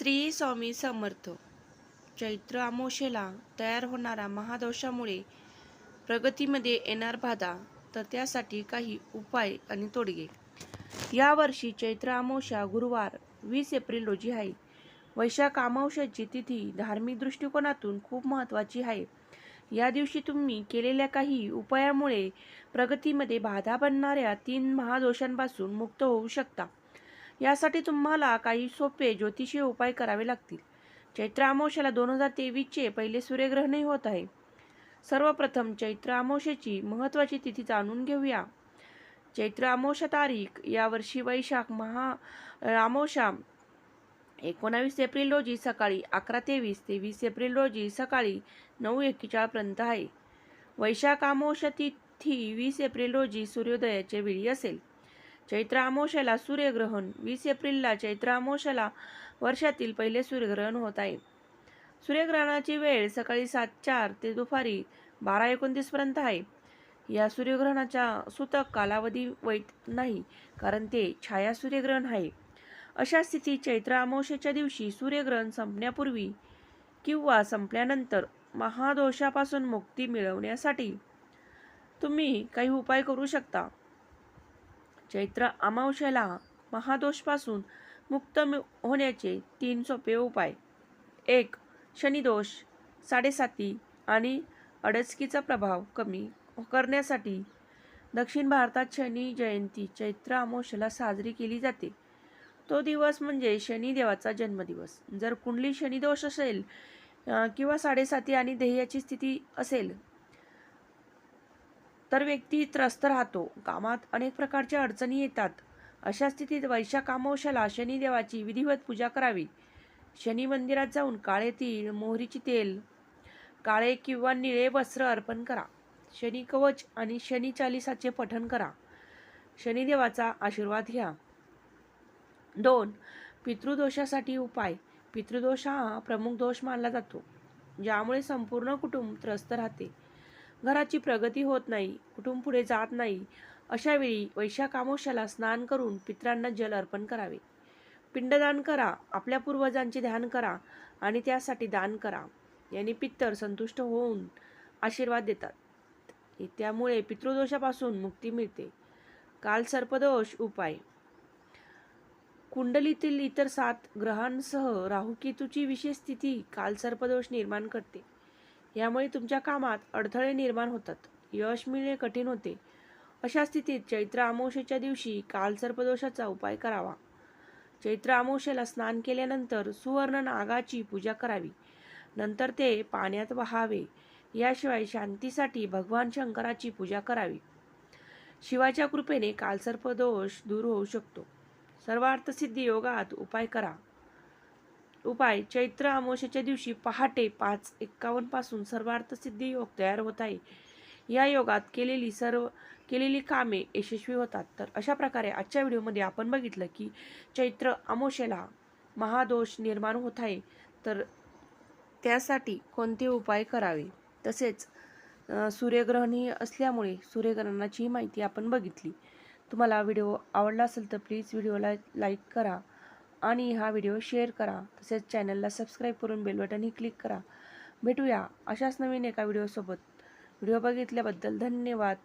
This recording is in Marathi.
श्री स्वामी समर्थ. चैत्र आमोशेला तयार होणाऱ्या महादोषामुळे प्रगतीमध्ये येणार बाधा तर त्यासाठी काही उपाय आणि तोडगे. यावर्षी चैत्र आमोशा गुरुवार वीस एप्रिल रोजी आहे. वैशाख अमावस्याची तिथी धार्मिक दृष्टिकोनातून खूप महत्त्वाची आहे. या दिवशी तुम्ही केलेल्या काही उपायामुळे प्रगतीमध्ये बाधा बनणाऱ्या तीन महादोषांपासून मुक्त होऊ शकता. यासाठी तुम्हाला काही सोपे ज्योतिषीय उपाय करावे लागतील. चैत्र अमावस्याला दोन हजार तेवीसचे पहिले सूर्यग्रहणही होत आहे. सर्वप्रथम चैत्र अमावस्येची महत्त्वाची तिथी जाणून घेऊया. चैत्र अमावस्या तारीख यावर्षी वैशाख महा आमोशा एकोणावीस एप्रिल रोजी सकाळी अकरा तेवीस ते वीस एप्रिल रोजी सकाळी नऊ एक्केचाळपर्यंत आहे. वैशाख आमोशा तिथी वीस एप्रिल रोजी सूर्योदयाच्या वेळी असेल. चैत्र अमावस्याला सूर्यग्रहण. वीस एप्रिलला चैत्र अमावस्याला वर्षातील पहिले सूर्यग्रहण होत आहे. सूर्यग्रहणाची वेळ सकाळी सात चार ते दुपारी बारा एकोणतीसपर्यंत आहे. या सूर्यग्रहणाचा सूतक कालावधी वैध नाही कारण ते छाया सूर्यग्रहण आहे. अशा स्थितीत चैत्र अमावस्येच्या दिवशी सूर्यग्रहण संपण्यापूर्वी किंवा संपल्यानंतर महादोषापासून मुक्ती मिळवण्यासाठी तुम्ही काही उपाय करू शकता. चैत्र अमावश्याला महादोषपासून मुक्त होण्याचे तीन सोपे उपाय. एक शनिदोष साडेसाती आणि अडचकीचा प्रभाव कमी करण्यासाठी दक्षिण भारतात शनी जयंती चैत्र अमावश्याला साजरी केली जाते. तो दिवस म्हणजे शनिदेवाचा जन्मदिवस. जर कुंडली शनिदोष असेल किंवा साडेसाती आणि ध्येयाची स्थिती असेल तर व्यक्ती त्रस्त राहतो. कामात अनेक प्रकारच्या अडचणी येतात. अशा स्थितीत वैशा कामवशाला शनिदेवाची विधिवत पूजा करावी. शनी मंदिरात जाऊन काळे तीळ मोहरीची तेल काळे किंवा निळे वस्त्र अर्पण करा. शनी कवच आणि शनी चालिसाचे पठण करा. शनिदेवाचा आशीर्वाद घ्या. दोन पितृदोषासाठी उपाय. पितृदोष हा प्रमुख दोष मानला जातो ज्यामुळे संपूर्ण कुटुंब त्रस्त राहते. घराची प्रगती होत नाही कुटुंब पुढे जात नाही अशावेळी वैशाख स्नान करून पितरांना जल अर्पण करावे. पिंडदान करा आपल्या पूर्वजांचे ध्यान करा आणि त्यासाठी दान करा. यांनी पित्तर संतुष्ट होऊन आशीर्वाद देतात. त्यामुळे पितृदोषापासून मुक्ती मिळते. काल सर्पदोष उपाय. कुंडलीतील इतर सात ग्रहांसह राहुकेतूची विशेष स्थिती काल सर्पदोष निर्माण करते. यामुळे तुमच्या कामात अडथळे निर्माण होतात. यश मिळणे कठीण होते. अशा स्थितीत चैत्र अमावस्येच्या दिवशी काल सर्पदोषाचा उपाय करावा. चैत्र अमावस्येला स्नान केल्यानंतर सुवर्ण नागाची पूजा करावी. नंतर ते पाण्यात वहावे. याशिवाय शांतीसाठी भगवान शंकराची पूजा करावी. शिवाच्या कृपेने कालसर्पदोष दूर होऊ शकतो. सर्वार्थसिद्धी योगात उपाय करा. उपाय चैत्र अमोशेच्या दिवशी पहाटे पाच एक्कावन्नपासून सर्वार्थसिद्धी योग तयार होत आहे. या योगात केलेली सर्व केलेली कामे यशस्वी होतात. तर अशा प्रकारे आजच्या व्हिडिओमध्ये आपण बघितलं की चैत्र अमावस्येला महादोष निर्माण होत आहे. तर त्यासाठी कोणते उपाय करावे? तसेच अ, सूर्यग्रहणही असल्यामुळे सूर्यग्रहणाची माहिती आपण बघितली. तुम्हाला व्हिडिओ आवडला असेल तर प्लीज व्हिडिओला लाईक करा. आणि हा व्हिडिओ शेअर करा. तसेच चॅनलला सबस्क्राईब करून बेल बटनही क्लिक करा. भेटूया अशाच नवीन एका व्हिडिओसोबत. व्हिडिओ बघितल्याबद्दल धन्यवाद.